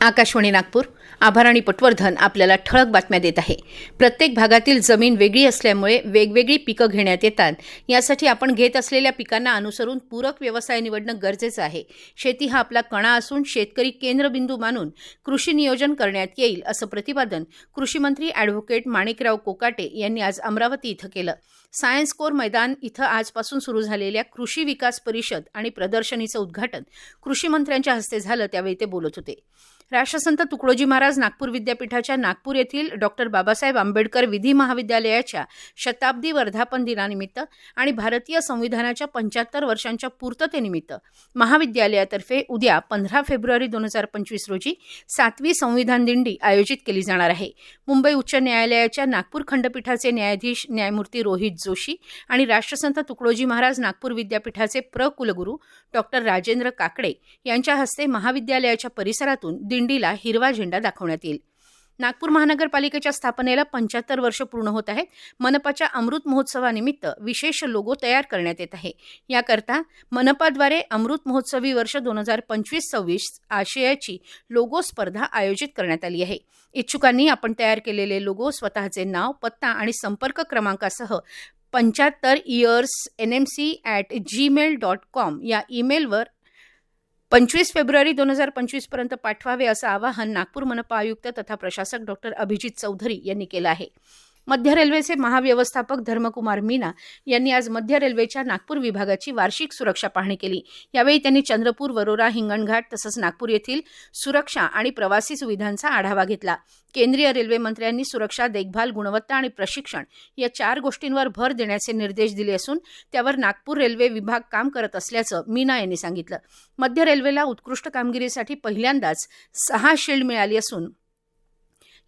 आकाशवाणी नागपूर. आभार आणि पटवर्धन आपल्याला ठळक बातम्या देत आहे. प्रत्येक भागातील जमीन वेगळी असल्यामुळे वेगवेगळी पिकं घेण्यात येतात. यासाठी आपण घेत असलेल्या पिकांना अनुसरून पूरक व्यवसाय निवडणं गरजेचं आहे. शेती हा आपला कणा असून शेतकरी केंद्रबिंदू मानून कृषी नियोजन करण्यात येईल असं प्रतिपादन कृषीमंत्री ॲडव्होकेट माणिकराव कोकाटे यांनी आज अमरावती इथं केलं. सायन्स कोर मैदान इथं आजपासून सुरू झालेल्या कृषी विकास परिषद आणि प्रदर्शनीचं उद्घाटन कृषी मंत्र्यांच्या हस्ते झालं त्यावेळी ते बोलत होते. राष्ट्रसंत तुकडोजी महाराज नागपूर विद्यापीठाच्या नागपूर येथील डॉक्टर बाबासाहेब आंबेडकर विधी महाविद्यालयाच्या शताब्दी वर्धापन दिनानिमित्त आणि भारतीय संविधानाच्या पंच्याहत्तर वर्षांच्या पूर्ततेनिमित्त महाविद्यालयातर्फे उद्या पंधरा फेब्रुवारी दोन हजार पंचवीस रोजी सातवी संविधान दिंडी आयोजित केली जाणार आहे. मुंबई उच्च न्यायालयाच्या नागपूर खंडपीठाचे न्यायाधीश न्यायमूर्ती रोहित जोशी आणि राष्ट्रसंत तुकडोजी महाराज नागपूर विद्यापीठाचे प्र कुलगुरू डॉक्टर राजेंद्र काकडे यांच्या हस्ते महाविद्यालयाच्या परिसरातून दिंडीला हिरवा झेंडा दाखवण्यात येईल. नागपूर महानगरपालिकेच्या स्थापनेला पंच्याहत्तर वर्ष पूर्ण होत आहेत. मनपाच्या अमृत महोत्सवानिमित्त विशेष लोगो तयार करण्यात येत आहे. याकरता मनपाद्वारे अमृत महोत्सवी वर्ष दोन हजार पंचवीस सव्वीस आशयाची लोगो स्पर्धा आयोजित करण्यात आली आहे. इच्छुकांनी आपण तयार केलेले लोगो स्वतःचे नाव पत्ता आणि संपर्क क्रमांकासह पंच्याहत्तर years N M C at Gmail dot com या ईमेलवर पंचवीस फेब्रुवारी दोन हजार पंचवीसपर्यंत पाठवावे असं आवाहन नागपूर मनपा आयुक्त तथा प्रशासक डॉक्टर अभिजित चौधरी यांनी केलं आहे. मध्य रेल्वेचे महाव्यवस्थापक धर्मकुमार मीना यांनी आज मध्य रेल्वेच्या नागपूर विभागाची वार्षिक सुरक्षा पाहणी केली. यावेळी त्यांनी चंद्रपूर वरोरा हिंगणघाट तसंच नागपूर येथील सुरक्षा आणि प्रवासी सुविधांचा आढावा घेतला. केंद्रीय रेल्वे मंत्र्यांनी सुरक्षा देखभाल गुणवत्ता आणि प्रशिक्षण या चार गोष्टींवर भर देण्याचे निर्देश दिले असून त्यावर नागपूर रेल्वे विभाग काम करत असल्याचं मीना यांनी सांगितलं. मध्य रेल्वेला उत्कृष्ट कामगिरीसाठी पहिल्यांदाच सहा शिल्ड मिळाली असून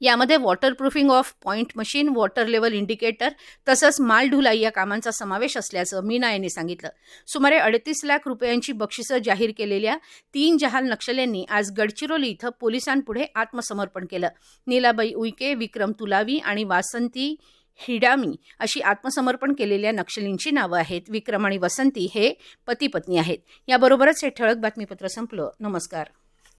यामध्ये waterproofing of point machine water level indicator तसंच माल ढुलाई या कामांचा समावेश असल्याचं मीना यांनी सांगितलं. सुमारे अडतीस लाख रुपयांची बक्षिसं जाहीर केलेल्या तीन जहाल नक्षल्यांनी आज गडचिरोली इथं पोलिसांपुढे आत्मसमर्पण केलं. नीलाबाई उईके विक्रम तुलावी आणि वासंती हिडामी अशी आत्मसमर्पण केलेल्या नक्षलींची नावं आहेत. विक्रम आणि वसंती हे पती पत्नी आहेत. याबरोबरच हे ठळक बातमीपत्र संपलं. नमस्कार.